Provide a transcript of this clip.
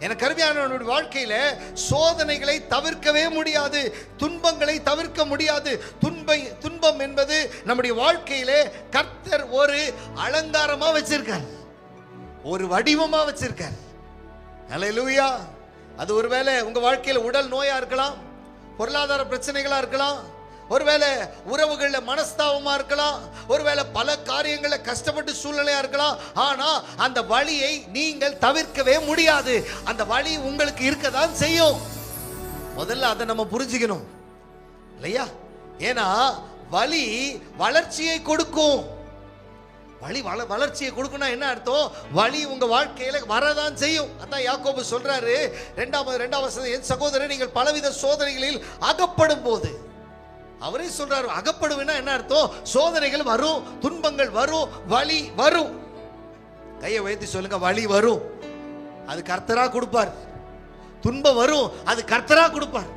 எனக்கு கருமையானவனுடைய வாழ்க்கையில் சோதனைகளை தவிர்க்கவே முடியாது துன்பங்களை தவிர்க்க முடியாது. துன்பை துன்பம் என்பது நம்முடைய வாழ்க்கையிலே கர்த்தர் ஒரு அலங்காரமாக வச்சிருக்கார். ஒரு வடிவமாக வச்சிருக்கார். ஹalleluya அது ஒருவேளை உங்கள் வாழ்க்கையில் உடல் நோயாக இருக்கலாம் பொருளாதார பிரச்சனைகளாக இருக்கலாம் ஒருவேளை உறவுகளில் மனஸ்தாபமா இருக்கலாம் ஒருவேளை பல காரியங்களில் கஷ்டப்பட்டு சூழ்நிலையா இருக்கலாம் ஆனா அந்த வழியை நீங்கள் தவிர்க்கவே முடியாது. அந்த வழி உங்களுக்கு இருக்கதான் செய்யும். முதல்ல அதை நம்ம புரிஞ்சுக்கணும். இல்லையா? ஏன்னா வழி வளர்ச்சியை கொடுக்கும். வழி வள வளர்ச்சியை கொடுக்கணும் என்ன அர்த்தம்? வழி உங்க வாழ்க்கையில வரதான் செய்யும். அதான் யாக்கோபு சொல்றாரு. ரெண்டாவது ரெண்டாவது என் சகோதரர் நீங்கள் பலவித சோதனைகளில் அகப்படும் போது அவரே சொல்றாரு அகப்படுவேன்னா என்ன அர்த்தம்? சோதனைகள் வரும் துன்பங்கள் வரும் வலி வரும். கையை உயர்த்தி சொல்லுங்க வலி வரும். அது கர்த்தரா கொடுப்பார். துன்பம் வரும் அது கர்த்தரா கொடுப்பார்.